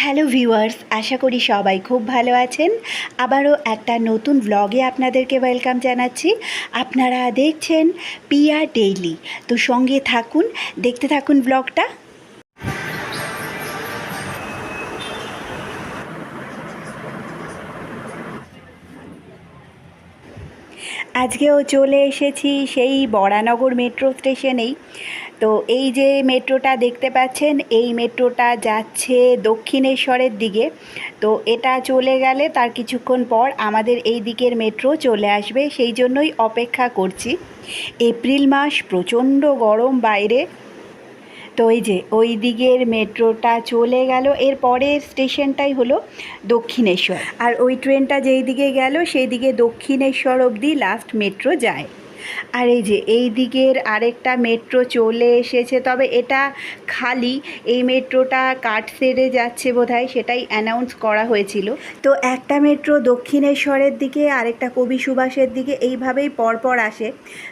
Hello viewers আশা করি সবাই খুব ভালো আছেন। আবারও একটা নতুন ব্লগে আপনাদেরকে ওয়েলকাম জানাচ্ছি। আপনারা দেখছেন পিয়া ডেইলি তো সঙ্গে থাকুন, দেখতে থাকুন ব্লগটা আজকেও চলে এসেছি সেই বরানগর মেট্রো স্টেশনেই। তো এই যে মেট্রোটা দেখতে পাচ্ছেন, এই মেট্রোটা যাচ্ছে দক্ষিণেশ্বরের দিকে। তো এটা চলে গেলে তার কিছুক্ষণ পর আমাদের এই দিকের মেট্রো চলে আসবে, সেই জন্যই অপেক্ষা করছি। এপ্রিল মাস প্রচণ্ড গরম বাইরে। তো এই যে ওই দিকের মেট্রোটা চলে গেল, এর পরের স্টেশনটাই হলো দক্ষিণেশ্বর। আর ওই ট্রেনটা যেই দিকে গেল, সেই দিকে দক্ষিণেশ্বর অবধি লাস্ট মেট্রো যায়। আর এই যে এই দিকের আরেকটা মেট্রো চলে এসেছে, তবে এটা খালি। এই মেট্রোটা কাঠ সেরে যাচ্ছে বোধহয়, সেটাই অ্যানাউন্স করা হয়েছিল। তো একটা মেট্রো দক্ষিণেশ্বরের দিকে, আরেকটা কবি সুভাষের দিকে, এইভাবেই পরপর আসে।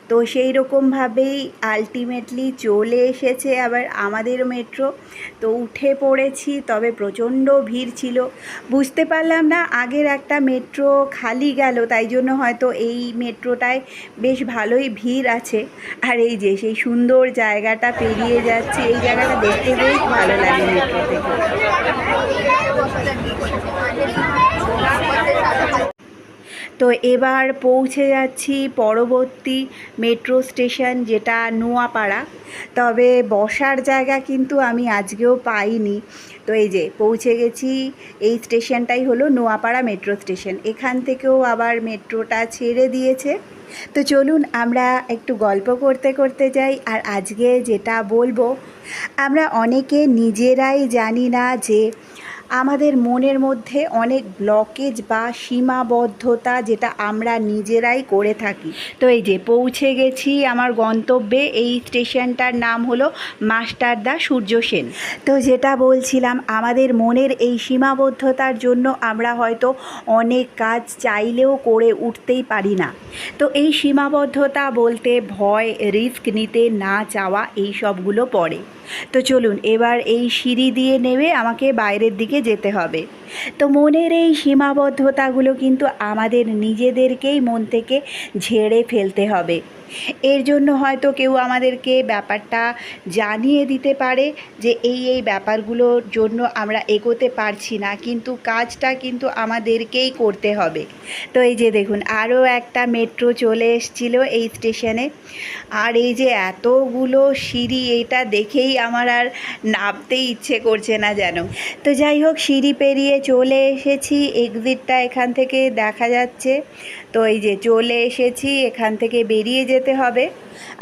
তো সেই রকমভাবেই আলটিমেটলি চলে এসেছে আবার আমাদের মেট্রো। তো উঠে পড়েছি, তবে প্রচণ্ড ভিড় ছিল। বুঝতে পারলাম না আগের একটা মেট্রো খালি গেল, তাই জন্য হয়তো এই মেট্রোটায় বেশ ভালোই ভিড় আছে। আর এই যে সেই সুন্দর জায়গাটা পেরিয়ে যাচ্ছে, এই জায়গাটা দেখতে বেশ ভালো লাগে মেট্রো থেকে। তো এবার পৌঁছে যাচ্ছি পরবর্তী মেট্রো স্টেশন, যেটা নোয়াপাড়া। তবে বসার জায়গা কিন্তু আমি আজকেও পাইনি। তো এই যে পৌঁছে গেছি, এই স্টেশনটাই হলো নোয়াপাড়া মেট্রো স্টেশন। এখান থেকেও আবার মেট্রোটা ছেড়ে দিয়েছে। তো চলুন আমরা একটু গল্প করতে করতে যাই আর আজকে যেটা বলব, আমরা অনেকে নিজেরাই জানি না যে আমাদের মনের মধ্যে অনেক ব্লকেজ বা সীমাবদ্ধতা যেটা আমরা নিজেরাই করে থাকি। তো এই যে পৌঁছে গেছি আমার গন্তব্যে, এই স্টেশনটার নাম হলো মাস্টারদা সূর্য সেন। তো যেটা বলছিলাম, আমাদের মনের এই সীমাবদ্ধতার জন্য আমরা হয়তো অনেক কাজ চাইলেও করে উঠতেই পারি না। তো এই সীমাবদ্ধতা বলতে ভয় রিস্ক নিতে না চাওয়া এই সবগুলো পড়ে। তো চলুন, এবার এই সিঁড়ি দিয়ে নেমে আমাকে বাইরের দিকে যেতে হবে। তো মনের এই সীমাবদ্ধতাগুলো কিন্তু আমাদের নিজেদেরকেই মন থেকে ঝেড়ে ফেলতে হবে। এর জন্য হয়তো কেউ আমাদেরকে ব্যাপারটা জানিয়ে দিতে পারে যে এই এই ব্যাপারগুলোর জন্য আমরা এগোতে পারছি না, কিন্তু কাজটা কিন্তু আমাদেরকেই করতে হবে। তো এই যে দেখুন, আরও একটা মেট্রো চলে এসেছিল এই স্টেশনে। আর এই যে এতগুলো সিঁড়ি, এটা দেখেই আমার আর নামতেই ইচ্ছে করছে না যেন। তো যাই হোক সিঁড়ি পেরিয়ে চলে এসেছি। এক্সিটটা এখান থেকে দেখা যাচ্ছে। তো এই যে চলে এসেছি, এখান থেকে বেরিয়ে যেতে হবে।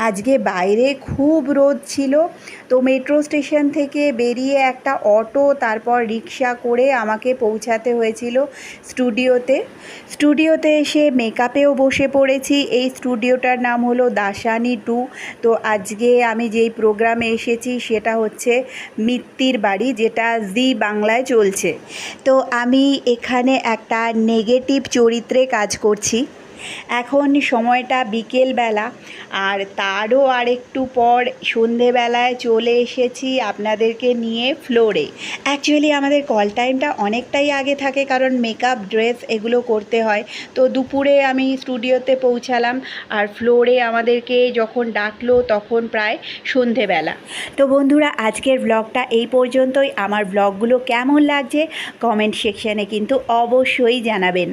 আজকে বাইরে খুব রোদ ছিল। তো মেট্রো স্টেশন থেকে বেরিয়ে একটা অটো, তারপর রিক্সা করে আমাকে পৌঁছাতে হয়েছিল স্টুডিওতে। স্টুডিওতে এসে মেকআপেও বসে পড়েছি। এই স্টুডিওটার নাম হলো দাসানি টু। তো আজকে আমি যেই প্রোগ্রামে এসেছি, সেটা হচ্ছে মিত্তির বাড়ি, যেটা জি বাংলায় চলছে। তো আমি এখানে একটা নেগেটিভ চরিত্রে কাজ করছি। এখন সময়টা বিকেলবেলা, আর তারও আরেকটু পর সন্ধেবেলায় চলে এসেছি আপনাদেরকে নিয়ে ফ্লোরে। অ্যাকচুয়ালি আমাদের কল টাইমটা অনেকটাই আগে থাকে, কারণ মেকআপ ড্রেস এগুলো করতে হয়। তো দুপুরে আমি স্টুডিওতে পৌঁছালাম, আর ফ্লোরে আমাদেরকে যখন ডাকলো তখন প্রায় সন্ধেবেলা। তো বন্ধুরা, আজকের ব্লগটা এই পর্যন্তই। আমার ব্লগগুলো কেমন লাগছে কমেন্ট সেকশানে কিন্তু অবশ্যই জানাবেন।